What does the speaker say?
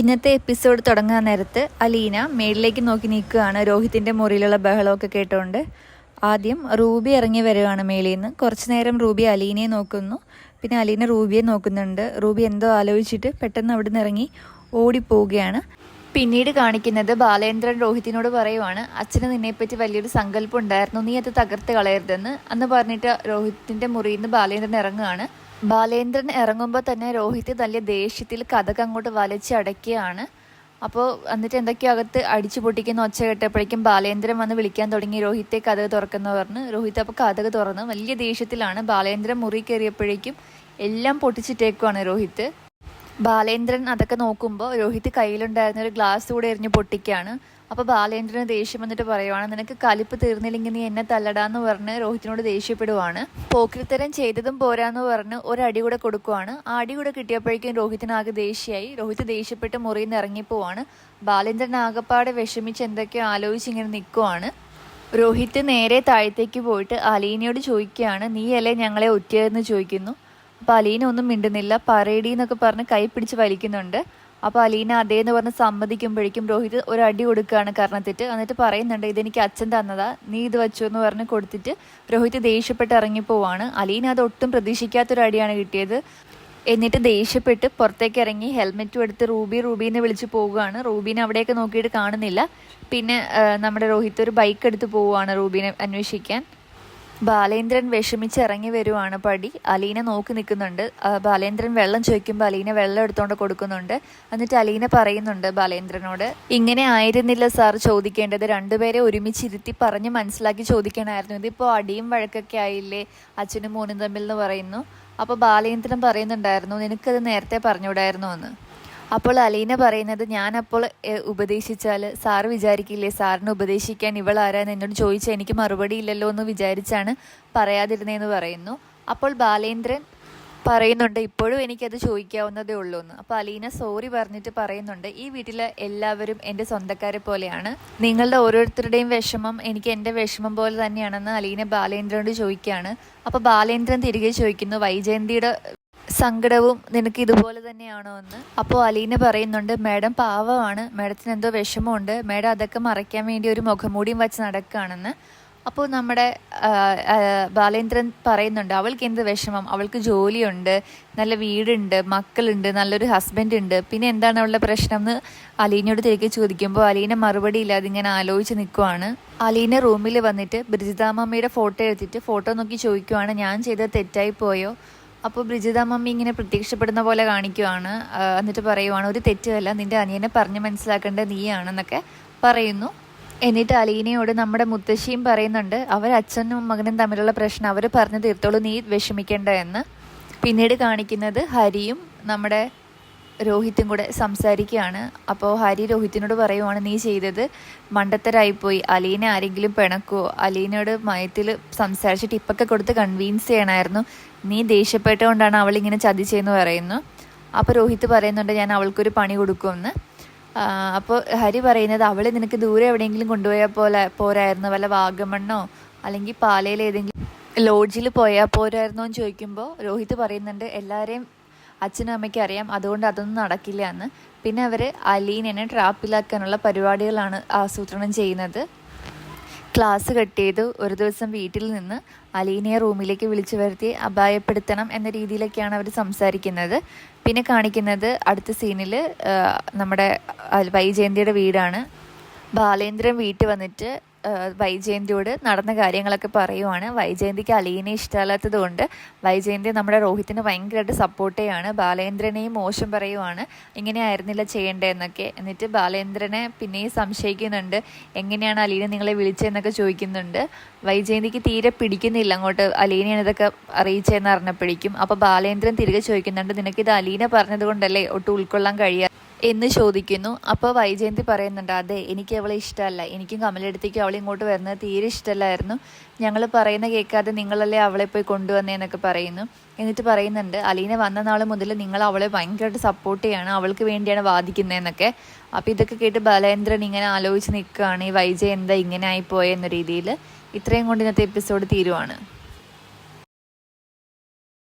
ഇന്നത്തെ എപ്പിസോഡ് തുടങ്ങാൻ നേരത്ത് അലീന മേളിലേക്ക് നോക്കി നിൽക്കുകയാണ് രോഹിത്തിന്റെ മുറിയിലുള്ള ബഹളമൊക്കെ കേട്ടുകൊണ്ട് ആദ്യം റൂബി ഇറങ്ങി വരികയാണ് മേളിൽ നിന്ന് കുറച്ച് നേരം റൂബി അലീനയെ നോക്കുന്നു. പിന്നെ അലീന റൂബിയെ നോക്കുന്നുണ്ട്. റൂബി എന്തോ ആലോചിച്ചിട്ട് പെട്ടെന്ന് അവിടെ നിന്ന് ഇറങ്ങി ഓടിപ്പോവുകയാണ്. പിന്നീട് കാണിക്കുന്നത് ബാലേന്ദ്രൻ രോഹിത്തിനോട് പറയുവാണ് അച്ഛന് നിന്നെപ്പറ്റി വലിയൊരു സങ്കല്പം ഉണ്ടായിരുന്നു. നീ അത് തകർത്ത് കളയരുതെന്ന്. അന്ന് പറഞ്ഞിട്ട് രോഹിത്തിന്റെ മുറിയിൽ നിന്ന് ബാലേന്ദ്രൻ ഇറങ്ങുകയാണ് ബാലേന്ദ്രൻ ഇറങ്ങുമ്പോൾ തന്നെ രോഹിത് നല്ല ദേഷ്യത്തിൽ കഥക്ക് അങ്ങോട്ട് വലിച്ചടക്കുകയാണ് അപ്പോൾ എന്നിട്ട് എന്തൊക്കെയോ അകത്ത് അടിച്ചു പൊട്ടിക്കുന്ന ഒച്ച കേട്ടപ്പോഴേക്കും ബാലേന്ദ്രൻ വന്ന് വിളിക്കാൻ തുടങ്ങി. രോഹിത്തെ കഥക് തുറക്കുന്ന പറഞ്ഞ്. രോഹിത് അപ്പോൾ കഥക് തുറന്ന്. വലിയ ദേഷ്യത്തിലാണ്. ബാലേന്ദ്രൻ മുറി കയറിയപ്പോഴേക്കും എല്ലാം പൊട്ടിച്ചിട്ടേക്കുവാണ് രോഹിത്. ബാലേന്ദ്രൻ അതൊക്കെ നോക്കുമ്പോൾ രോഹിത് കയ്യിലുണ്ടായിരുന്ന ഒരു ഗ്ലാസ് കൂടെ എറിഞ്ഞ് പൊട്ടിക്കുകയാണ് അപ്പോൾ ബാലേന്ദ്രന് ദേഷ്യം വന്നിട്ട് പറയുവാണ് നിനക്ക് കലിപ്പ് തീർന്നില്ലെങ്കിൽ നീ എന്നെ തല്ലടാന്ന് പറഞ്ഞ് രോഹിത്തിനോട് ദേഷ്യപ്പെടുവാണ്. പോക്കിരിത്തരം ചെയ്തതും പോരാന്ന് പറഞ്ഞ് ഒരടി കൂടെ കൊടുക്കുവാണ്. ആ അടി കൂടെ കിട്ടിയപ്പോഴേക്കും രോഹിത്തിനാകെ ദേഷ്യമായി രോഹിത് ദേഷ്യപ്പെട്ട് മുറിയിൽ നിന്ന് ഇറങ്ങിപ്പോവാണ്. ബാലേന്ദ്രൻ ആകപ്പാടെ വിഷമിച്ച് എന്തൊക്കെയോ ആലോചിച്ച് ഇങ്ങനെ നിൽക്കുവാണ് രോഹിത് നേരെ താഴത്തേക്ക് പോയിട്ട് അലീനയോട് ചോദിക്കുകയാണ് നീയല്ലേ ഞങ്ങളെ ഒറ്റയെന്ന് ചോദിക്കുന്നു? അപ്പോൾ അലീന ഒന്നും മിണ്ടുന്നില്ല. പറയടി എന്നൊക്കെ പറഞ്ഞ് കൈ പിടിച്ച് വലിക്കുന്നുണ്ട്. അപ്പോൾ അലീന അതേന്ന് പറഞ്ഞ് സമ്മതിക്കുമ്പോഴേക്കും രോഹിത് ഒരു അടി കൊടുക്കുകയാണ് കർണത്തിട്ട്. എന്നിട്ട് പറയുന്നുണ്ട് ഇതെനിക്ക് അച്ഛൻ തന്നതാ. നീ ഇത് വെച്ചു എന്ന് പറഞ്ഞ് കൊടുത്തിട്ട് രോഹിത് ദേഷ്യപ്പെട്ട് ഇറങ്ങിപ്പോവാണ്. അലീന അത് ഒട്ടും പ്രതീക്ഷിക്കാത്തൊരു അടിയാണ് കിട്ടിയത്. എന്നിട്ട് ദേഷ്യപ്പെട്ട് പുറത്തേക്ക് ഇറങ്ങി ഹെൽമെറ്റും എടുത്ത് റൂബി റൂബീനെ വിളിച്ച് പോവുകയാണ്. റൂബീനെ അവിടെയൊക്കെ നോക്കിയിട്ട് കാണുന്നില്ല. പിന്നെ നമ്മുടെ രോഹിത് ഒരു ബൈക്ക് എടുത്ത് പോവുകയാണ് റൂബീനെ അന്വേഷിക്കാൻ. ബാലേന്ദ്രൻ വിഷമിച്ച് ഇറങ്ങി വരുവാണ് പടി. അലീന നോക്കി നിൽക്കുന്നുണ്ട്. ബാലേന്ദ്രൻ വെള്ളം ചോദിക്കുമ്പോൾ അലീന വെള്ളം എടുത്തുകൊണ്ട് കൊടുക്കുന്നുണ്ട്. എന്നിട്ട് അലീന പറയുന്നുണ്ട് ബാലേന്ദ്രനോട് ഇങ്ങനെ ആയിരുന്നില്ല സാർ ചോദിക്കേണ്ടത്. രണ്ടുപേരെ ഒരുമിച്ച് ഇരുത്തി പറഞ്ഞ് മനസ്സിലാക്കി ചോദിക്കണമായിരുന്നു ഇതിപ്പോൾ അടിയും വഴക്കൊക്കെ ആയില്ലേ? അച്ഛനും മോനും തമ്മിൽ എന്ന് പറയുന്നു. അപ്പോൾ ബാലേന്ദ്രൻ പറയുന്നുണ്ടായിരുന്നു നിനക്കത് നേരത്തെ പറഞ്ഞുകൂടായിരുന്നു എന്ന്. അപ്പോൾ അലീന പറയുന്നത് ഞാനപ്പോൾ ഉപദേശിച്ചാൽ സാർ വിചാരിക്കില്ലേ സാറിന് ഉപദേശിക്കാൻ ഇവൾ ആരാന്ന് എന്നോട് ചോദിച്ചാൽ എനിക്ക് മറുപടി ഇല്ലല്ലോ എന്ന് വിചാരിച്ചാണ് പറയാതിരുന്നതെന്ന് പറയുന്നു. അപ്പോൾ ബാലേന്ദ്രൻ പറയുന്നുണ്ട് ഇപ്പോഴും എനിക്കത് ചോദിക്കാവുന്നതേ ഉള്ളൂ എന്ന്. അപ്പോൾ അലീന സോറി പറഞ്ഞിട്ട് പറയുന്നുണ്ട് ഈ വീട്ടിലെ എല്ലാവരും എന്റെ സ്വന്തക്കാരെ പോലെയാണ്. നിങ്ങളുടെ ഓരോരുത്തരുടെയും വിഷമം എനിക്ക് എന്റെ വിഷമം പോലെ തന്നെയാണെന്ന് അലീന ബാലേന്ദ്രനോട് ചോദിക്കുകയാണ്. അപ്പോൾ ബാലേന്ദ്രൻ തിരികെ ചോദിക്കുന്നു വൈജയന്തിയുടെ സങ്കടവും നിനക്ക് ഇതുപോലെ തന്നെയാണോ എന്ന്. അപ്പോൾ അലീന പറയുന്നുണ്ട് മാഡം പാവമാണ്. മാഡത്തിന് എന്തോ വിഷമമുണ്ട്. മാഡം അതൊക്കെ മറയ്ക്കാൻ വേണ്ടി ഒരു മുഖംമൂടിയും വച്ച് നടക്കുകയാണെന്ന്. അപ്പോൾ നമ്മുടെ ബാലേന്ദ്രൻ പറയുന്നുണ്ട് അവൾക്ക് എന്ത് വിഷമം? അവൾക്ക് ജോലിയുണ്ട് നല്ല വീടുണ്ട് മക്കളുണ്ട് നല്ലൊരു ഹസ്ബൻഡ് ഉണ്ട് പിന്നെ എന്താണ് അവളുടെ പ്രശ്നം? എന്ന് അലീനയോട് തിരികെ ചോദിക്കുമ്പോൾ അലീന മറുപടി ഇല്ലാതെ ഇങ്ങനെ ആലോചിച്ച് നിൽക്കുവാണ്. അലീന റൂമിൽ വന്നിട്ട് ബ്രിജിതാമ്മയുടെ ഫോട്ടോ എടുത്തിട്ട് ഫോട്ടോ നോക്കി ചോദിക്കുവാണ്. ഞാൻ ചെയ്തത് തെറ്റായി പോയോ? അപ്പോൾ ബ്രിജിത മമ്മി ഇങ്ങനെ പ്രത്യക്ഷപ്പെടുന്ന പോലെ കാണിക്കുവാണ്. എന്നിട്ട് പറയുവാണ് ഒരു തെറ്റുമല്ല നിന്റെ അനിയനെ പറഞ്ഞ് മനസ്സിലാക്കേണ്ടത് നീയാണെന്നൊക്കെ പറയുന്നു. എന്നിട്ട് അലീനയോട് നമ്മുടെ മുത്തശ്ശിയും പറയുന്നുണ്ട് അവർ അച്ഛനും മകനും തമ്മിലുള്ള പ്രശ്നം അവർ പറഞ്ഞു തീർത്തോളൂ നീ വിഷമിക്കേണ്ട എന്ന്. പിന്നീട് കാണിക്കുന്നത് ഹരിയും നമ്മുടെ രോഹിത്തും കൂടെ സംസാരിക്കുകയാണ്. അപ്പോൾ ഹരി രോഹിത്തിനോട് പറയുവാണ് നീ ചെയ്തത് മണ്ടത്തരായിപ്പോയി. അലീനെ ആരെങ്കിലും പിണക്കുവോ? അലീനോട് മയത്തിൽ സംസാരിച്ചിട്ട് ടിപ്പൊക്കെ കൊടുത്ത് കൺവീൻസ് ചെയ്യണമായിരുന്നു നീ ദേഷ്യപ്പെട്ടുകൊണ്ടാണ് അവളിങ്ങനെ ചതിച്ചതെന്ന് പറയുന്നു. അപ്പോൾ രോഹിത് പറയുന്നുണ്ട് ഞാൻ അവൾക്കൊരു പണി കൊടുക്കുമെന്ന്. അപ്പോൾ ഹരി പറയുന്നത് അവൾ നിനക്ക് ദൂരെ എവിടെയെങ്കിലും കൊണ്ടുപോയാൽ പോലെ പോരായിരുന്നു. വല്ല വാഗമണ്ണോ അല്ലെങ്കിൽ പാലയിൽ ഏതെങ്കിലും ലോഡ്ജിൽ പോയാൽ പോരായിരുന്നോ എന്ന് ചോദിക്കുമ്പോൾ രോഹിത് പറയുന്നുണ്ട് എല്ലാവരെയും അച്ഛനും അമ്മയ്ക്കും അറിയാം. അതുകൊണ്ട് അതൊന്നും നടക്കില്ല എന്ന്. പിന്നെ അവർ അലീനെ ട്രാപ്പിലാക്കാനുള്ള പരിപാടികളാണ് ആസൂത്രണം ചെയ്യുന്നത്. ക്ലാസ് കട്ട് ചെയ്ത് ഒരു ദിവസം വീട്ടിൽ നിന്ന് അലീനയെ റൂമിലേക്ക് വിളിച്ചു വരുത്തി അപായപ്പെടുത്തണം എന്ന രീതിയിലൊക്കെയാണ് അവർ സംസാരിക്കുന്നത്. പിന്നെ കാണിക്കുന്നത് അടുത്ത സീനിൽ നമ്മുടെ വൈജയന്തിയുടെ വീടാണ്. ബാലേന്ദ്രൻ വീട്ടിൽ വന്നിട്ട് വൈജയന്തിയോട് നടന്ന കാര്യങ്ങളൊക്കെ പറയുവാണ്. വൈജയന്തിക്ക് അലീനെ ഇഷ്ടമല്ലാത്തത് കൊണ്ട് വൈജയന്തി നമ്മുടെ രോഹിത്തിന് ഭയങ്കരമായിട്ട് സപ്പോർട്ട് ചെയ്യാണ്. ബാലേന്ദ്രനെയും മോശം പറയുവാണ്. ഇങ്ങനെയായിരുന്നില്ല ചെയ്യേണ്ടതെന്നൊക്കെ എന്നിട്ട് ബാലേന്ദ്രനെ പിന്നെയും സംശയിക്കുന്നുണ്ട്. എങ്ങനെയാണ് അലീനെ നിങ്ങളെ വിളിച്ചതെന്നൊക്കെ ചോദിക്കുന്നുണ്ട്. വൈജയന്തിക്ക് തീരെ പിടിക്കുന്നില്ല. അങ്ങോട്ട് അലീനയാണ് ഇതൊക്കെ അറിയിച്ചതെന്ന് അറിഞ്ഞപ്പോഴേക്കും. അപ്പോൾ ബാലേന്ദ്രൻ തിരികെ ചോദിക്കുന്നുണ്ട്. നിനക്കിത് അലീന പറഞ്ഞതുകൊണ്ടല്ലേ ഒട്ടും ഉൾക്കൊള്ളാൻ കഴിയാ എന്ന് ചോദിക്കുന്നു. അപ്പോൾ വൈജയന്തി പറയുന്നുണ്ട് അതെ എനിക്ക് അവളെ ഇഷ്ടമല്ല. എനിക്കും കമലെടുത്തേക്കും അവളെ ഇങ്ങോട്ട് വരുന്നത് തീരെ ഇഷ്ടമല്ലായിരുന്നു. ഞങ്ങൾ പറയുന്ന കേൾക്കാതെ നിങ്ങളല്ലേ അവളെ പോയി കൊണ്ടുവന്നേന്നൊക്കെ പറയുന്നു. എന്നിട്ട് പറയുന്നുണ്ട് അലീന വന്ന നാൾ മുതൽ നിങ്ങൾ അവളെ ഭയങ്കരമായിട്ട് സപ്പോർട്ട് ചെയ്യാണ്. അവൾക്ക് വേണ്ടിയാണ് വാദിക്കുന്നതെന്നൊക്കെ. അപ്പോൾ ഇതൊക്കെ കേട്ട് ബലേന്ദ്രൻ ഇങ്ങനെ ആലോചിച്ച് നിൽക്കുകയാണ്. ഈ വൈജയ് എന്താ ഇങ്ങനെ ആയിപ്പോയെന്ന രീതിയിൽ ഇത്രയും കൊണ്ട് ഇന്നത്തെ എപ്പിസോഡ് തീരുവാണ്.